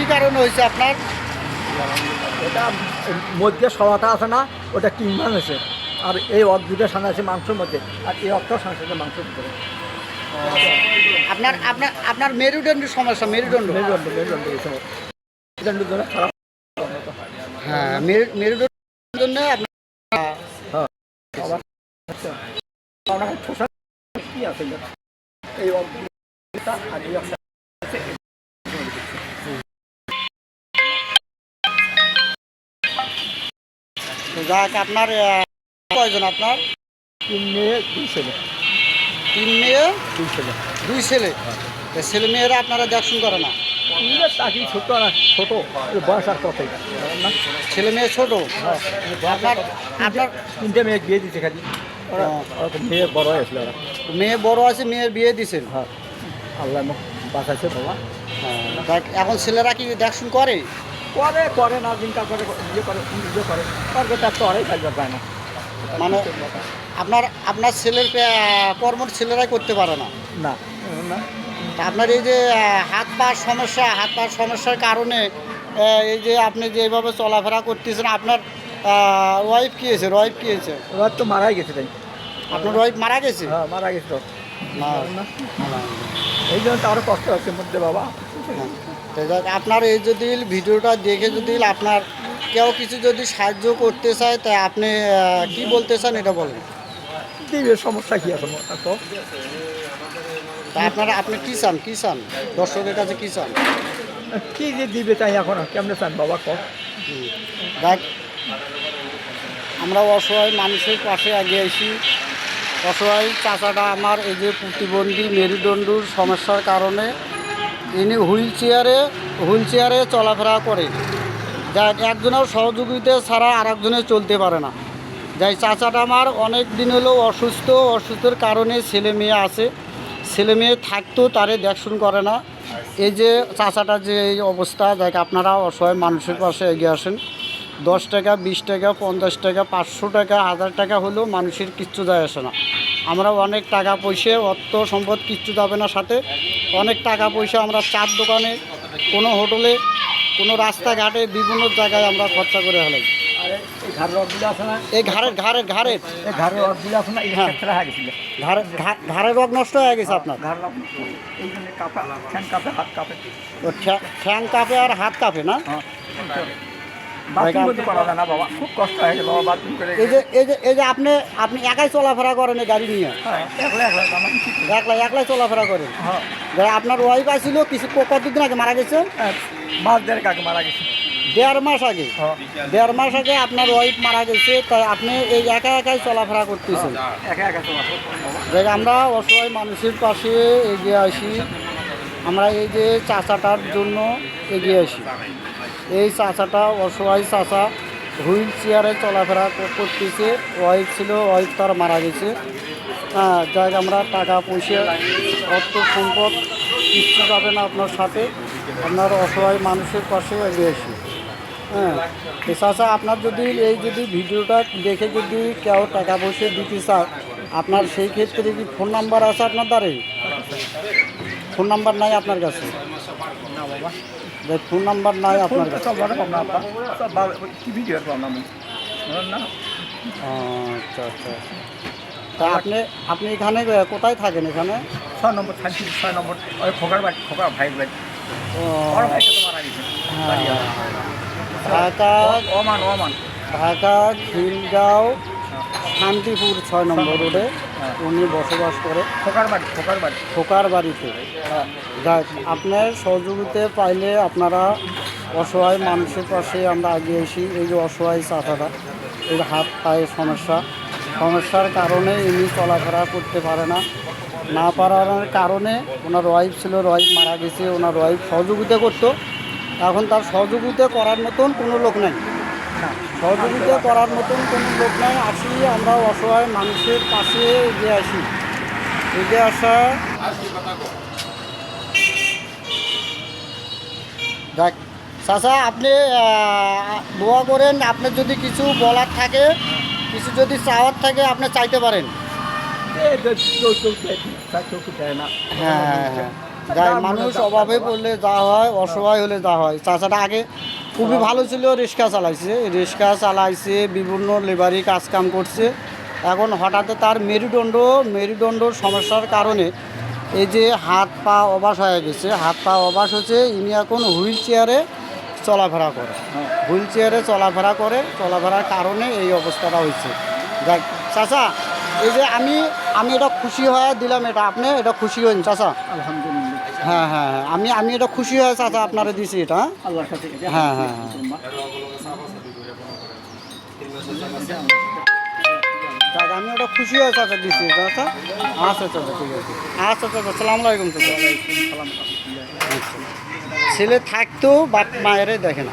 কি কারণে হয়েছে আপনার এটা মধ্যে সবাটা আছে না ওটা কিংমান হয়েছে আর এই অর্ধ দুটো আছে মাংসের মধ্যে আর এই অর্থ সামনে মাংসের ভিতরে আপনার আপনার আপনার মেরুদণ্ডের সমস্যা মেরুদণ্ড মেরুদণ্ড মেরুদণ্ড এই মেরুদণ্ড ধরে খারাপ হ্যাঁ মেরু- মেরুদণ্ডের জন্য আপনার কি আছে এই আর এই যাক আপনার কয়জন আপনার? তিন মেয়ে দুই ছেলে। তিন মেয়ে দুই ছেলে। দুই ছেলে? ছেলে মেয়েরা আপনারা দেখশুন করে না? চাকরি ছোট না ছোট বয়স আর কত ছেলে মেয়ে ছোট? আপনার আপনার তিনটে মেয়ে বিয়ে দিচ্ছে খালি। হ্যাঁ। মেয়ে বড় হয়েছিল ওরা। মেয়ে বড় আছে মেয়ের বিয়ে দিছেন? হ্যাঁ। আল্লাহ বাঁচাইছে বাবা। হ্যাঁ, এখন ছেলেরা কি দেখশুন করে? করে করে না দিনকাল করে ইয়ে করে ইয়ে করে। তারপরে তার তো অনেক কাজ পায় না। মানে আপনার আপনার ছেলের আহ, কর্ম ছেলেরাই করতে পারে না? না। না। আপনার এই যে হাত পার সমস্যা হাত পার সমস্যার কারণে এই যে আপনি যে এইভাবে চলাফেরা করতেছেন আপনার ওয়াইফ কি হয়েছে? ওয়াইফ কি হয়েছে? ওরা তো মারাই গেছে তাই। আপনার ওয়াইফ মারা গেছে? হ্যাঁ মারা গেছে তো। না। এই জন্য তো আরও কষ্ট আছে মধ্যে বাবা। আপনার এই যদি ভিডিওটা দেখে যদি আপনার কেউ কিছু যদি সাহায্য করতে চায় তা আপনি কি বলতে চান এটা বলেন। দিবে সমস্যা কি তা আপনারা আপনি কি চান কি চান? দর্শকের কাছে কি চান? কি যে দিবে তাই এখন কেমনে চান বাবা কর। দেখ আমরা অসহায় মানুষের পাশে এগিয়ে আসি অসহায় চাচাটা আমার, এই যে প্রতিবন্ধী মেরুদণ্ডুর সমস্যার কারণে ইনি হুইল চেয়ারে হুইল চেয়ারে চলাফেরা করে। যা একজনের সহযোগিতা ছাড়া আর একজনে চলতে পারে না। যাই, চাচাটা আমার অনেক দিন হলো অসুস্থ, অসুস্থের কারণে ছেলে মেয়ে আছে। ছেলে মেয়ে থাকতেও তারে দেখশুন করে না। এই যে চাচাটা যে এই অবস্থা দেখ আপনারা অসহায় মানুষের পাশে এগিয়ে আসেন। দশ টাকা বিশ টাকা পঞ্চাশ টাকা পাঁচশো টাকা হাজার টাকা হলেও মানুষের কিচ্ছু যায় আসে না। আমরা অনেক টাকা পয়সা অর্থ সম্পদ কিচ্ছু যাবে না সাথে। অনেক টাকা পয়সা আমরা চার দোকানে কোনো হোটেলে কোনো রাস্তাঘাটে বিভিন্ন জায়গায় আমরা খরচা করে ফেলাই। আরে এই ঘাড়ের ঘাড়ের ঘাড়ের ঘাড়ের। হ্যাঁ। হয়ে রোগ নষ্ট হয়ে গেছে আপনার। ঠ্যাং কাঁপে আর হাত কাঁপে না? হ্যাঁ। বাথরুম করতে পারা যায় না বাবা খুব কষ্ট হয়ে গেছে বাবা বাথরুম করে এই যে এই যে এই যে আপনি আপনি একাই চলাফেরা করেন এই গাড়ি নিয়ে? হ্যাঁ একলা একলা আমার কিছু নেই। একলা একলাই চলাফেরা করেন? হ্যাঁ। যারা আপনার ওয়াইফ আসছিল কিছু ক- কতদিন আগে মারা গেছে? হ্যাঁ, দেড় কাকে মারা গেছে। দেড় মাস আগে? হ্যাঁ। দেড় মাস আগে আপনার ওয়াইফ মারা গেছে তাই আপনি এই একা একাই চলাফেরা করতেছেন? একা একা চলা বাবা আমরা অসহায় মানুষের পাশে এগিয়ে আসি আমরা এই যে চাচাটার জন্য এগিয়ে আসি। এই চাচাটা অসহায় চাচা। হুইল চেয়ারে চলাফেরা করতেছে। ওয়াইফ ছিল, ওয়াইফ তার মারা গেছে। হ্যাঁ যাই আমরা টাকা পয়সা, অর্থ সম্পদ কিচ্ছু যাবে না আপনার সাথে। আপনার অসহায় মানুষের পাশে এগিয়ে আসি। হ্যাঁ চাচা, আপনার যদি এই যদি ভিডিওটা দেখে যদি কেউ টাকা পয়সা দিতে চায়, আপনার সেই ক্ষেত্রে কি ফোন নাম্বার আছে আপনার দ্বারে? ফোন নাম্বার নাই আপনার কাছে? না বাবা। যে ফোন নাম্বার নাই আপনার কাছে। সব বড় পাবনা আপনার সব বা- কি ভিডিও পাবনা আমি না? আচ্ছা আচ্ছা। তা আপনি আপনি এখানে কোথায় থাকেন এখানে? ছয় নম্বর থানছি ছয় নম্বর ওই খোকার বাড়ি খোকার ভাই ভাই। Dhaka Oman Oman. Dhaka Khilgaon Shantipur ছয় নম্বর। রোডে। উনি বসবাস করে খোকার বাড়ি খোকার বাড়ি। খোকার বাড়িতে। যাক আপনার সহযোগিতা পাইলে আপনারা অসহায় মানুষের পাশে আমরা আগে আসি। এই যে অসহায় চাচাটা এই যে হাত পায়ের সমস্যা। সমস্যার কারণে ইনি চলাফেরা করতে পারে না। না পারার কারণে ওনার ওয়াইফ ছিল ওয়াইফ মারা গেছে ওনার ওয়াইফ সহযোগিতা করতো। এখন তার সহযোগিতা করার মতন কোনো লোক নেই। সহযোগিতা করার মতন কোনো লোক নেই আসি আমরা অসহায়, মানুষের পাশে এগিয়ে আসি। এগিয়ে আসা দেখ, চাচা, আপনি দোয়া করেন, আপনার যদি কিছু বলার থাকে, কিছু যদি চাওয়ার থাকে, আপনি চাইতে পারেন। হ্যাঁ হ্যাঁ হ্যাঁ। মানুষ অভাবে পড়লে যা হয়, অসহায় হলে যা হয়। চাচাটা আগে খুবই ভালো ছিল রিক্সা চালাইছে। রিক্সা চালাইছে বিভিন্ন লেবারি কাজ কাম করছে। এখন হঠাৎ তার মেরুদণ্ড মেরুদণ্ডর সমস্যার কারণে এই যে হাত পা অবাস হয়ে গেছে। হাত পা অবাস হচ্ছে ইনি এখন হুইল চেয়ারে চলাফেরা করে। হুইল চেয়ারে চলাফেরা করে চলাফেরার কারণে এই অবস্থাটা হয়েছে। দেখ চাচা এই যে আমি আমি এটা খুশি হয়ে দিলাম এটা। আপনি এটা খুশি হন চাচা? আলহামদুলিল্লাহ। হ্যাঁ হ্যাঁ হ্যাঁ আমি আমি এটা খুশি হয়ে আচ্ছা আপনারা দিছি এটা হ্যাঁ? আল্লাহর কাছে হ্যাঁ, হ্যাঁ, হ্যাঁ। আমি ওটা খুশি হয়ে চাচা দিছি চাচা আচ্ছা চাচা ঠিক আছে আচ্ছা চাচা সালাম আলাইকুম চাচা আচ্ছা। ছেলে থাকতো বাপ মায়েরাই দেখে না